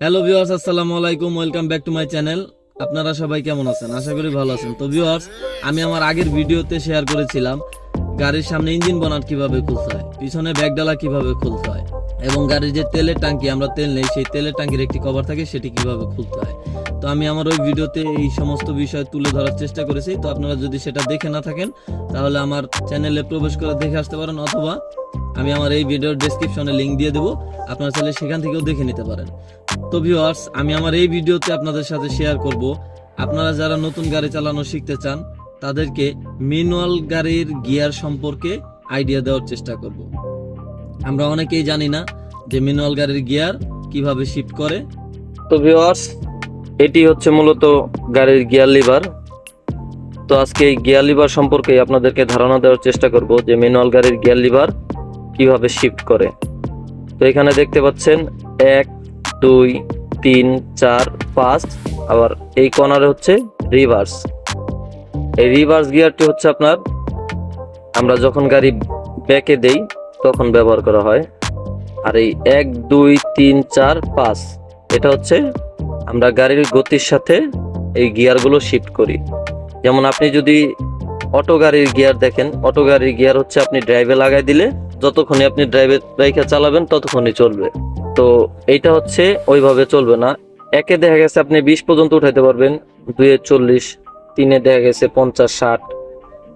Hello viewers আসসালামু আলাইকুম welcome back to my channel আপনারা সবাই কেমন আছেন? আশা করি ভালো আছেন। তো ভিউয়ার্স আমি আমার আগের ভিডিওতে শেয়ার করেছিলাম গাড়ির সামনে ইঞ্জিন বনাট কীভাবে খুলতে হয়, পিছনে ব্যাগডালা কীভাবে খুলতে হয়, এবং গাড়ির যে তেলের ট্যাঙ্কি, আমরা তেল নেই, সেই তেলের ট্যাঙ্কির একটি কভার থাকে, সেটি কীভাবে খুলতে হয়। আমি আমার ওই ভিডিওতে এই সমস্ত বিষয় তুলে ধরার চেষ্টা করেছি। তো আপনারা যদি সেটা দেখে না থাকেন, তাহলে আমার চ্যানেলে প্রবেশ করে, দেখে আসতে পারেন, অথবা আমি আমার এই ভিডিওর ডেসক্রিপশনে লিংক দিয়ে দেবো। আপনারা চাইলে সেখান থেকেও দেখে নিতে পারেন। তো ভিউয়ার্স আমি আমার এই ভিডিওতে আপনাদের সাথে শেয়ার করব। আপনারা যারা নতুন গাড়ি চালানো শিখতে চান, তাদেরকে ম্যানুয়াল গাড়ির গিয়ার সম্পর্কে আইডিয়া দেওয়ার চেষ্টা করব। আমরা অনেকেই জানি না যে ম্যানুয়াল গাড়ির গিয়ার কীভাবে শিফট করে। তো ভিউয়ার্স এটি হচ্ছে মূলত গাড়ির গিয়ার লিভার। তো আজকে এই গিয়ার লিভার সম্পর্কে আপনাদেরকে ধারণা দেওয়ার চেষ্টা করব যে ম্যানুয়াল গাড়ির গিয়ার লিভার কীভাবে শিফট করে। তো এখানে দেখতে পাচ্ছেন, এক, দুই, তিন, চার, পাঁচ, আবার এই কর্নারে হচ্ছে রিভার্স এই রিভার্স গিয়ারটি হচ্ছে আপনার, আমরা যখন গাড়ি ব্যাকে দেই, তখন ব্যবহার করা হয়। আর এই এক, দুই, তিন, চার, পাঁচ, এটা হচ্ছে আমরা গাড়ির গতির সাথে এই গিয়ারগুলো শিফট করি। যেমন আপনি যদি অটো গাড়ির গিয়ার দেখেন, অটো গাড়ির গিয়ার হচ্ছে আপনি ড্রাইভে লাগাই দিলে যতক্ষণই আপনি ড্রাইভে রেখে চালাবেন ততক্ষণই চলবে। তো এইটা হচ্ছে ওইভাবে চলবে না। একে দেখা গেছে আপনি বিশ পর্যন্ত উঠাইতে পারবেন, দুয়ে চল্লিশ, তিনে দেখা গেছে পঞ্চাশ, ষাট,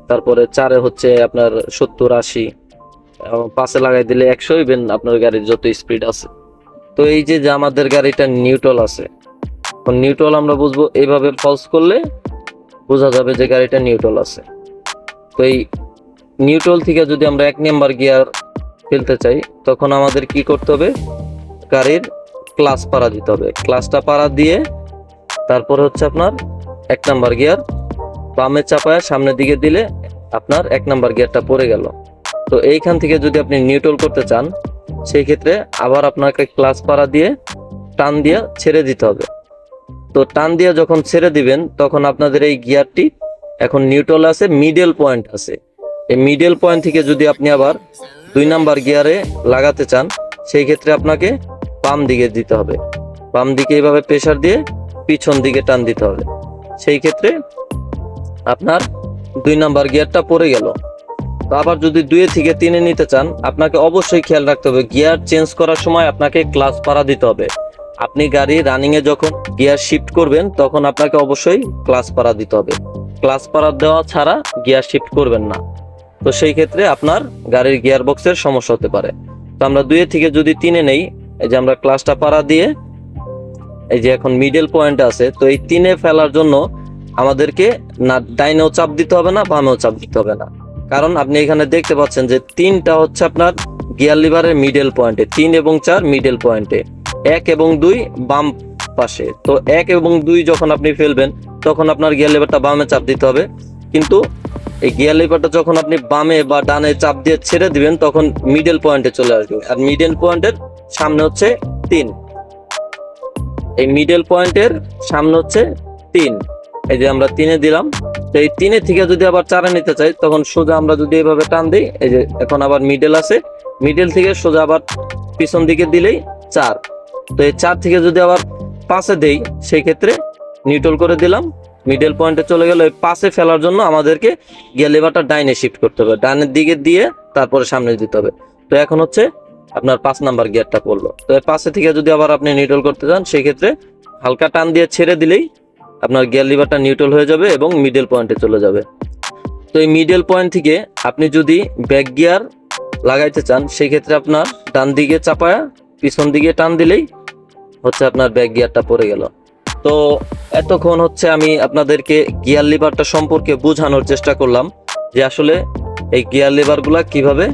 তারপরে চারে হচ্ছে আপনার সত্তর, আশি পাশে লাগাই দিলে একশো ইভেন আপনার গাড়ির যত স্পিড আছে। তো এই যে আমাদের গাড়িটা নিউট্রাল আছে নিউট্রাল আমরা বুঝব, এইভাবে ফলস করলে বোঝা যাবে যে গাড়িটা নিউট্রাল আছে। তো এই নিউট্রাল থেকে যদি আমরা এক নাম্বার গিয়ার ফেলতে চাই, তখন আমাদের কি করতে হবে? গাড়ির ক্লাস পাড়া দিতে হবে। ক্লাসটা পাড়া দিয়ে তারপর হচ্ছে আপনার এক নাম্বার গিয়ার বামে চাপায় সামনের দিকে দিলে আপনার এক নাম্বার গিয়ারটা পড়ে গেল। তো এইখান থেকে যদি আপনি নিউট্রাল করতে চান, সেই ক্ষেত্রে আবার আপনাকে ক্লাস পাড়া দিয়ে টান দিয়ে ছেড়ে দিতে হবে। তো টান দিয়ে যখন ছেড়ে দিবেন, তখন আপনাদের এই গিয়ারটি এখন নিউট্রাল আছে, মিডল পয়েন্ট আছে। এই মিডল পয়েন্ট থেকে যদি আপনি আবার দুই নাম্বার গিয়ারে লাগাতে চান, সেই ক্ষেত্রে আপনাকে বাম দিকে দিতে হবে। বাম দিকে এইভাবে প্রেসার দিয়ে পিছন দিকে টান দিতে হবে। সেই ক্ষেত্রে আপনার দুই নাম্বার গিয়ারটা পড়ে গেল। তো আবার যদি দুই থেকে তিনে নিতে চান, আপনাকে অবশ্যই খেয়াল রাখতে হবে, গিয়ার চেঞ্জ করার সময় আপনাকে ক্লাস পাড়া দিতে হবে। আপনি গাড়ি রানিং এ যখন গিয়ার শিফট করবেন, তখন আপনাকে অবশ্যই ক্লাস পাড়া দিতে হবে। ক্লাস পাড়া দেওয়া ছাড়া গিয়ার শিফট করবেন না। তো সেই ক্ষেত্রে আপনার গাড়ির গিয়ার বক্সের সমস্যা হতে পারে। তো আমরা দুয়ে থেকে যদি তিনে নেই, এই যে আমরা ক্লাসটা পাড়া দিয়ে, এই যে এখন মিডল পয়েন্ট আছে, তো এই তিনে ফেলার জন্য আমাদেরকে না, ডাইনেও চাপ দিতে হবে না, বামেও চাপ দিতে হবে না। কারণ আপনি এখানে দেখতে পাচ্ছেন যে তিনটা হচ্ছে আপনার গিয়ার লিভারের মিডল পয়েন্টে তিন এবং চার মিডল পয়েন্টে এক এবং দুই বাম পাশে। তো এক এবং দুই যখন আপনি ফেলবেন, তখন আপনার গিয়ার লিভারটা বামে চাপ দিতে হবে। কিন্তু এই গিয়ার লিভারটা যখন আপনি বামে বা ডানে চাপ দিয়ে ছেড়ে দিবেন, তখন মিডল পয়েন্টে চলে আসবে। আর মিডল পয়েন্টের সামনে হচ্ছে তিন। এই মিডল পয়েন্টের সামনে হচ্ছে তিন। এই যে আমরা তিনে দিলাম। তো এই তিনে থেকে যদি আবার চারে নিতে চাই, তখন সোজা আমরা যদি এভাবে টান দিই, এই যে এখন আবার মিডল আছে। মিডল থেকে সোজা আবার পিছন দিকে দিলেই চার। তো এই চার থেকে যদি আবার পাশে দেই সেই ক্ষেত্রে নিউট্রাল করে দিলাম। মিডল পয়েন্টে চলে গেলে ওই পাশে ফেলার জন্য আমাদেরকে গিয়ার লেভারটা ডাইনে শিফট করতে হবে। ডাইনের দিকে দিয়ে তারপরে সামনে দিতে হবে। তো এখন হচ্ছে আপনার পাঁচ নাম্বার গিয়ারটা পড়ল। তো এই পাশে থেকে যদি আবার আপনি নিউট্রাল করতে চান সেই ক্ষেত্রে হালকা টান দিয়ে ছেড়ে দিলেই আপনার গিয়ার লিভারটা নিউট্রাল হয়ে যাবে এবং মিডল পয়েন্টে চলে যাবে। তো এই মিডল পয়েন্ট থেকে আপনি যদি ব্যাক গিয়ার লাগাইতে চান সেই ক্ষেত্রে আপনার ডান দিকে চাপায়া পিছন দিকে টান দিলেই হচ্ছে আপনার ব্যাক গিয়ারটা পড়ে গেল। তো এতক্ষণ হচ্ছে আমি আপনাদেরকে গিয়ার লিভারটা সম্পর্কে বোঝানোর চেষ্টা করলাম যে আসলে এই গিয়ার লিভারগুলা কীভাবে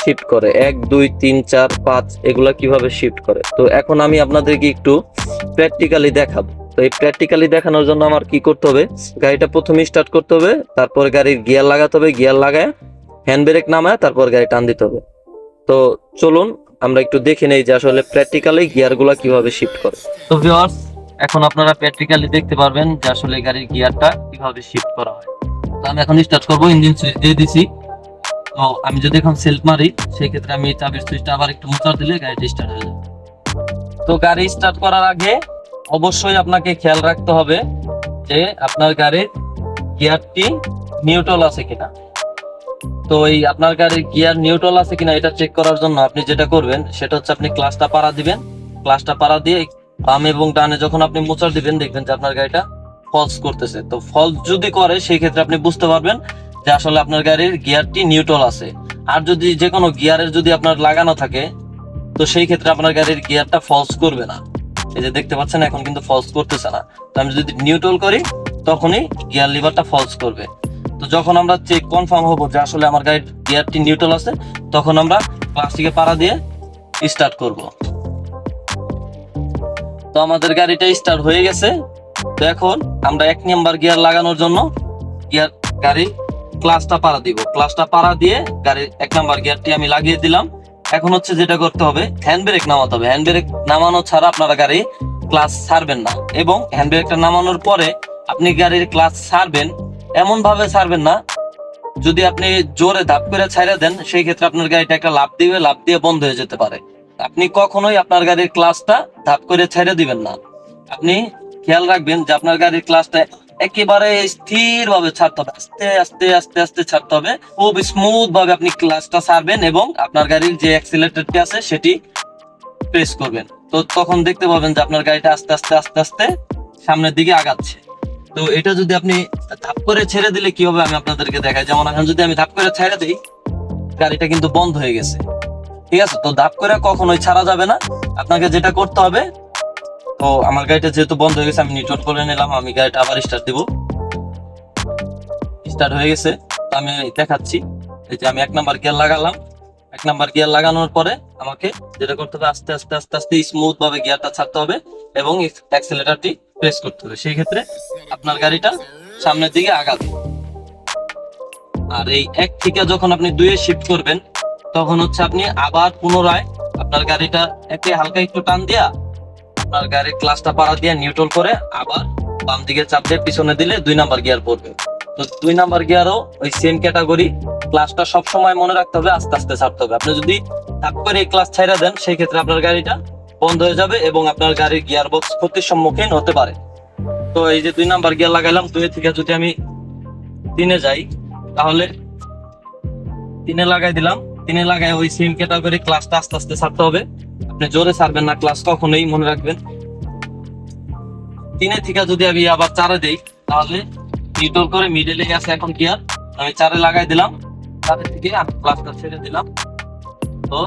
শিফট করে। এক, দুই, তিন, চার, পাঁচ, এগুলা কীভাবে শিফট করে। তো এখন আমি আপনাদেরকে একটু প্র্যাকটিক্যালি দেখাবো। তো এই প্র্যাকটিক্যালি দেখানোর জন্য আমার কি করতে হবে? গাড়িটা প্রথমে স্টার্ট করতে হবে, তারপর গাড়ির গিয়ার লাগাতে হবে গিয়ার লাগায় হ্যান্ড ব্রেক নামায়, তারপর গাড়ি টান দিতে হবে। তো চলুন আমরা একটু দেখে নেই যে আসলে প্র্যাকটিক্যালি গিয়ারগুলা কীভাবে শিফট করে। তো ভিউয়ার্স এখন আপনারা প্র্যাকটিক্যালি দেখতে পারবেন যে আসলে গাড়ির গিয়ারটা কীভাবে শিফট করা হয়। তো আমি এখন স্টার্ট করব ইঞ্জিন সুইচ দিয়ে দিছি। তো আমি যদি এখন সেলফ মারি সেই ক্ষেত্রে আমি চাবির সুইচটা আবার একটু মোচার দিলে গাড়িটা স্টার্ট হয়ে যাবে। তো গাড়ি স্টার্ট করার আগে অবশ্যই আপনাকে খেয়াল রাখতে হবে যে আপনার গাড়ির গিয়ারটি নিউট্রাল আছে কিনা। তো এই আপনার গাড়ির গিয়ার নিউট্রাল আছে কিনা এটা চেক করার জন্য আপনি যেটা করবেন, সেটা হচ্ছে আপনি ক্লাসটা পাড়া দিবেন। ক্লাসটা পাড়া দিয়ে বাম এবং ডানে যখন আপনি মোচার দিবেন, দেখবেন যে আপনার গাড়িটা ফলস করতেছে। তো ফলস যদি করে, সেই ক্ষেত্রে আপনি বুঝতে পারবেন যে আসলে আপনার গাড়ির গিয়ারটি নিউট্রাল আছে। আর যদি যে কোনো গিয়ারের যদি আপনার লাগানো থাকে, তো সেই ক্ষেত্রে আপনার গাড়ির গিয়ারটা ফলস করবে না। এই যে দেখতে পাচ্ছেন, এখন কিন্তু ফলস করতেছে না। তো আমি যদি নিউট্রাল করি, তখনই গিয়ার লিভারটা ফলস করবে। তো যখন আমরা চেক কনফার্ম হব যে আসলে আমার গাড়ির গিয়ারটি নিউট্রাল আছে, তখন আমরা প্লাস্টিকে পাড়া দিয়ে স্টার্ট করব। তো আমাদের গাড়িটা স্টার্ট হয়ে গেছে। তো এখন আমরা এক নাম্বার গিয়ার লাগানোর জন্য গিয়ার গাড়ি ক্লাসটা পাড়া দিব। ক্লাসটা পাড়া দিয়ে গাড়ির এক নাম্বার গিয়ারটি আমি লাগিয়ে দিলাম। এখন হচ্ছে যেটা করতে হবে হ্যান্ড ব্রেক নামাতে হবে। হ্যান্ড ব্রেক নামানো ছাড়া আপনারা গাড়ি ক্লাস ছাড়বেন না। এবং হ্যান্ড ব্রেকটা নামানোর পরে আপনি গাড়ির ক্লাস ছাড়বেন এমন ভাবে ছাড়বেন না। যদি আপনি জোরে ধাপ করে ছাইড়া দেন, সেই ক্ষেত্রে আপনার গাড়িটা একটা লাভ দিবে লাভ দিয়ে বন্ধ হয়ে যেতে পারে। আপনি কখনোই আপনার গাড়ির ক্লাসটা ধাপ করে ছেড়ে দিবেন না। আপনি খেয়াল রাখবেন যে আপনার গাড়ির ক্লাসটা একেবারে স্থির ভাবে ছাড়তে হবে। আস্তে আস্তে আস্তে আস্তে ছাড়তে হবে। খুব স্মুথ ভাবে আপনি ক্লাসটা ছাড়বেন এবং আপনার গাড়ির যে অ্যাক্সিলেটরটি আছে, সেটি প্রেস করবেন। তো তখন দেখতে পাবেন যে আপনার গাড়িটা আস্তে আস্তে আস্তে আস্তে সামনের দিকে আগাচ্ছে। তো এটা যদি আপনি ধাপ করে ছেড়ে দিলে কি হবে আমি আপনাদেরকে দেখাই। যেমন এখন যদি আমি ধাপ করে ছেড়ে দিই, গাড়িটা কিন্তু বন্ধ হয়ে গেছে। ঠিক আছে? তো ধাপ করে কখনোই ছাড়া যাবে না। আপনাকে যেটা করতে হবে, তো আমার গাড়িটা যেহেতু বন্ধ হয়ে গেছে, আমি নিউট্রাল করে নিলাম, আমি গাড়িটা আবার স্টার্ট দিব। স্টার্ট হয়ে গেছে। তো আমি দেখাচ্ছি। এই যে আমি এক নাম্বার গিয়ার লাগালাম। এক নাম্বার গিয়ার লাগানোর পরে আমাকে যেটা করতে হবে, আস্তে আস্তে আস্তে আস্তে স্মুথ ভাবে গিয়ারটা ছাড়তে হবে এবং অ্যাক্সেলেটারটি প্রেস করতে হবে। সেই ক্ষেত্রে আপনার গাড়িটা সামনের দিকে আগাবে আর এই এক থেকে যখন আপনি দুয়ে শিফট করবেন, তখন হচ্ছে আপনি আবার পুনরায় আপনার গাড়িটা একে হালকা একটু টান দিয়া আপনার গাড়ির ক্লাসটা পাড়া দিয়ে নিউট্রাল করে আবার বাম দিকে চাপ দিয়ে পিছনে দিলে দুই নাম্বার গিয়ার পড়বে। তো দুই নাম্বার গিয়ারও ওই সেম ক্যাটাগরি ক্লাসটা সব সময় মনে রাখতে হবে, আস্তে আস্তে ছাড়তে হবে। আপনি যদি করে এই ক্লাস ছাইড়া দেন, সেই ক্ষেত্রে আপনার গাড়িটা বন্ধ হয়ে যাবে এবং আপনার গাড়ির গিয়ার বক্স ক্ষতির সম্মুখীন হতে পারে। তো এই যে দুই নাম্বার গিয়ার লাগাইলাম, দুই থেকে যদি আমি তিনে যাই, তাহলে তিনে লাগাই দিলাম। তিনে লাগাই ওই সেম ক্যাটাগরি ক্লাসটা আস্তে আস্তে ছাড়তে হবে। আপনি জোরে ছাড়বেন না ক্লাস কখনোই মনে রাখবেন। তিনে থেকে যদি আমি আবার চারে দেই, তাহলে নিউট্রাল করে মিডলে আছে এখন গিয়ার আমি চারে লাগাই দিলাম, চারে থেকে ক্লাসটা ছেড়ে দিলাম। তো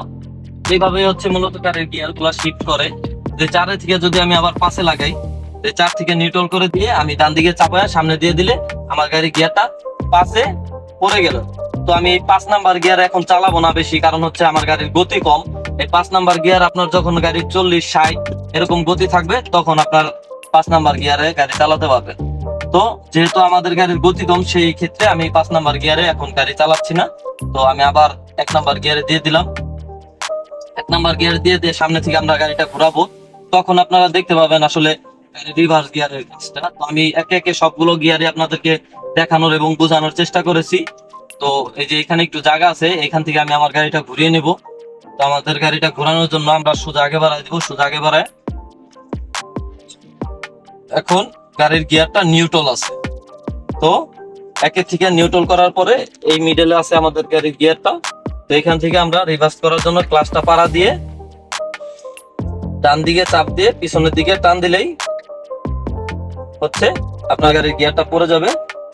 এইভাবে হচ্ছে মূলত গাড়ির গিয়ারগুলা শিফট করে, যে চারে থেকে যদি আমি আবার পাশে লাগাই, যে চার থেকে নিউট্রাল করে দিয়ে আমি ডান দিকে চাপায় সামনে দিয়ে দিলে আমার গাড়ির গিয়ারটা পাশে পড়ে গেল। তো আমি পাঁচ নাম্বার গিয়ার এখন চালাবো না বেশি, কারণ হচ্ছে আমার গাড়ির গতি কম। এই পাঁচ নাম্বার গিয়ার আপনার যখন গাড়ির চল্লিশ, ষাট এরকম গতি থাকবে, তখন আপনার পাঁচ নাম্বার গিয়ারে গাড়ি চালাতে পারবেন তো যেহেতু আমাদের গাড়ির গতি কম, সেই ক্ষেত্রে আমি পাঁচ নাম্বার গিয়ারে এখন গাড়ি চালাচ্ছি না। তো আমি আবার এক নাম্বার গিয়ারে দিয়ে দিলাম। এক নাম্বার গিয়ার দিয়ে দিয়ে সামনে থেকে আমরা গাড়িটা ঘোরাবো। তখন আপনারা দেখতে পাবেন আসলে রিভার্স গিয়ারের কাজটা। তো আমি একে একে সবগুলো গিয়ারে আপনাদেরকে দেখানোর এবং বোঝানোর চেষ্টা করেছি। তো এই যে এখানে একটু জায়গা আছে, এখান থেকে আমি আমার গাড়িটা ঘুরিয়ে নেব। তো আমাদের গাড়িটা ঘোরানোর জন্য আমরা সোজা আগে বাড়াই দিব, সোজা আগে বাড়ায়। এখন গাড়ির গিয়ারটা নিউট্রাল আছে। তো একে থেকে নিউট্রাল করার পরে এই মিডলে আছে আমাদের গাড়ির গিয়ারটা তো এখান থেকে আমরা রিভার্স করার জন্য ক্লাসটা পাড়া দিয়ে ডান দিকে চাপ দিয়ে পিছনের দিকে টান দিলেই হচ্ছে আপনার গাড়ির গিয়ারটা পড়ে যাবে।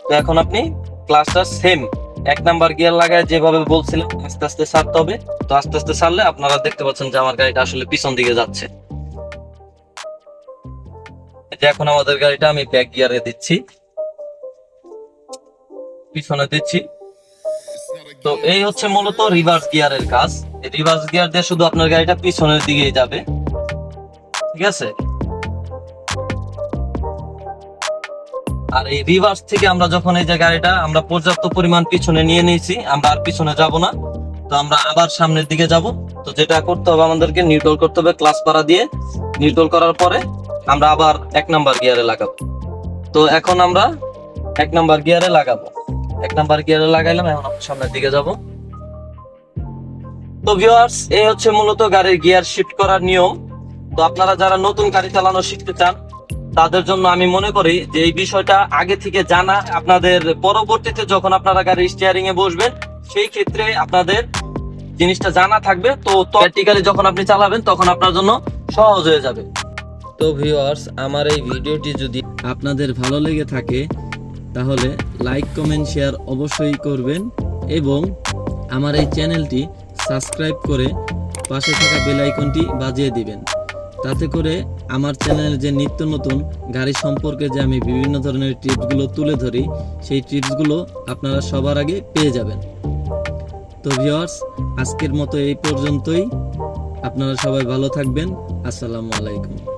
তো এখন আপনি ক্লাসটা সেম এক নাম্বার গিয়ার লাগায় যেভাবে বলছিলাম, আস্তে আস্তে ছাড়তে হবে। তো আস্তে আস্তে ছাড়লে আপনারা দেখতে পাচ্ছেন যে আমার গাড়িটা আসলে পিছন দিকে যাচ্ছে। এখন আমাদের গাড়িটা আমি ব্যাক গিয়ারে দিচ্ছি। পিছনে দিচ্ছি। তো এই হচ্ছে মূলত রিভার্স গিয়ারের কাজ। রিভার্স গিয়ার দিয়ে শুধু আপনার গাড়িটা পিছনের দিকেই যাবে। ঠিক আছে? আর এই রিভার্স থেকে আমরা যখন এই যে গাড়িটা, আমরা পর্যাপ্ত পরিমাণ পিছনে নিয়ে নিয়েছি, আমরা আর পিছনে যাব না। তো আমরা আবার সামনের দিকে যাব। তো যেটা করতে হবে আমাদেরকে নিউট্রাল করতে হবে ক্লাস পাড়া দিয়ে। নিউট্রাল করার পরে আমরা আবার এক নাম্বার গিয়ারে লাগাবো। তো এখন আমরা এক নাম্বার গিয়ারে লাগাবো। এক নাম্বার গিয়ারে লাগাইলাম, এখন সামনের দিকে যাব। তো ভিউয়ার্স এই হচ্ছে মূলত গাড়ির গিয়ার শিফট করার নিয়ম। তো আপনারা যারা নতুন গাড়ি চালানো শিখতে চান, তাদের জন্য আমি মনে করি যে এই বিষয়টা আগে থেকে জানা, আপনাদের পরবর্তীতে যখন আপনারা গাড়ি স্টিয়ারিং এ বসবেন, সেই ক্ষেত্রে আপনাদের জিনিসটা জানা থাকবে। তো প্র্যাকটিক্যালি যখন আপনি চালাবেন, তখন আপনার জন্য সহজ হয়ে যাবে। তো ভিউয়ার্স আমার এই ভিডিওটি যদি আপনাদের ভালো লেগে থাকে তাহলে লাইক, কমেন্ট, শেয়ার অবশ্যই করবেন এবং আমার এই চ্যানেলটি সাবস্ক্রাইব করে পাশে থাকা বেল আইকনটি বাজিয়ে দিবেন। তাতে করে আমার চ্যানেলের যে নিত্য নতুন গাড়ি সম্পর্কে যে আমি বিভিন্ন ধরনের টিপসগুলো তুলে ধরি, সেই টিপসগুলো আপনারা সবার আগে পেয়ে যাবেন। তো ভিউয়ার্স, আজকের মতো এই পর্যন্তই। আপনারা সবাই ভালো থাকবেন। আসসালামু আলাইকুম।